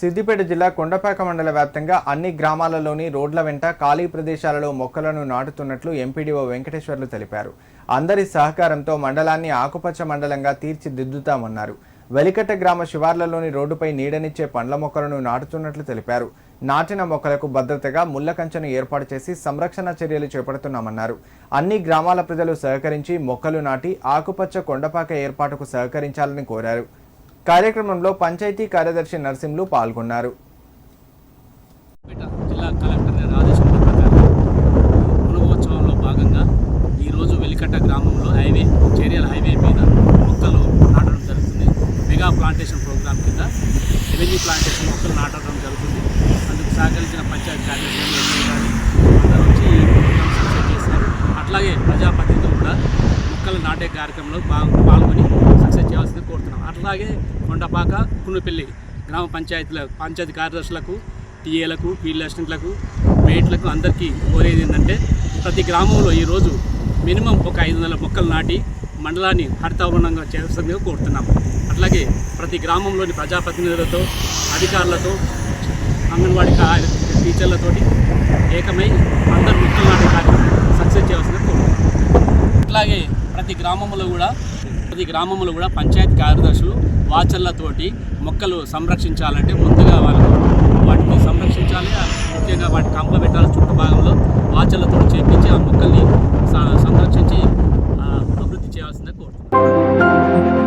సిద్దిపేట జిల్లా కొండపాక మండల వ్యాప్తంగా అన్ని గ్రామాలలోని రోడ్ల వెంట ఖాళీ ప్రదేశాలలో మొక్కలను నాటుతున్నట్లు ఎంపీడీఓ వెంకటేశ్వర్లు తెలిపారు. అందరి సహకారంతో మండలాన్ని ఆకుపచ్చ మండలంగా తీర్చిదిద్దుతామన్నారు. వెలికట్ట గ్రామ శివార్లలోని రోడ్డుపై నీడనిచ్చే పండ్ల మొక్కలను నాటుతున్నట్లు తెలిపారు. నాటిన మొక్కలకు భద్రతగా ముళ్ళ కంచెను ఏర్పాటు చేసి సంరక్షణ చర్యలు చేపడుతున్నామన్నారు. అన్ని గ్రామాల ప్రజలు సహకరించి మొక్కలు నాటి ఆకుపచ్చ కొండపాక ఏర్పాటుకు సహకరించాలని కోరారు. కార్యక్రమంలో పంచాయతీ కార్యదర్శి నర్సింలు పాల్గొన్నారు. జిల్లా కలెక్టర్ గారి ఆదేశాల ప్రకారం పునవోత్సవంలో భాగంగా ఈరోజు వెలికట్ట గ్రామంలో హైవే చేరియల్ హైవే మీద మొక్కలు నాటడం జరుగుతుంది. మెగా ప్లాంటేషన్ ప్రోగ్రామ్ కింద రెవెన్యూ ప్లాంటేషన్ మొక్కలు నాటడం జరుగుతుంది. అందుకు సహకరించిన పంచాయతీ కార్యదర్శి అందరూ వచ్చి ఈ ప్రోగ్రామ్ సక్సెస్ చేశారు. అట్లాగే ప్రజాప్రతినిధులు కూడా మొక్కలు నాటే కార్యక్రమంలో పాల్గొని సక్సెస్ చేయాల్సింది కోరుతున్నాం. అట్లాగే కొండపాక కునుపల్లి గ్రామ పంచాయతీల పంచాయతీ కార్యదర్శులకు టీఏలకు ఫీల్డ్ అసిస్టెంట్లకు మేట్లకు అందరికీ కోరేది ఏంటంటే ప్రతి గ్రామంలో ఈరోజు మినిమం ఒక ఐదు వందల మొక్కలు నాటి మండలాన్ని హరితావరణంగా చేస్తుందిగా కోరుతున్నాం. అట్లాగే ప్రతి గ్రామంలోని ప్రజాప్రతినిధులతో అధికారులతో అంగన్వాడీ కా- టీచర్లతోటి ఏకమై అందరు మొక్కలు నాటే కార్యక్రమం సక్సెస్ చేయాల్సిందిగా కోరుతున్నాం. అట్లాగే ప్రతి గ్రామంలో కూడా ప్రతి గ్రామంలో కూడా పంచాయతీ కార్యదర్శులు వాచర్లతోటి మొక్కలు సంరక్షించాలంటే ముందుగా వాళ్ళు వాటిని సంరక్షించాలి. ముఖ్యంగా వాటి కంప పెట్టాలి చుట్టూ భాగంలో వాచర్లతో చేపించి ఆ మొక్కల్ని స- సంరక్షించి అభివృద్ధి చేయాల్సిందే కోరుతున్నాను.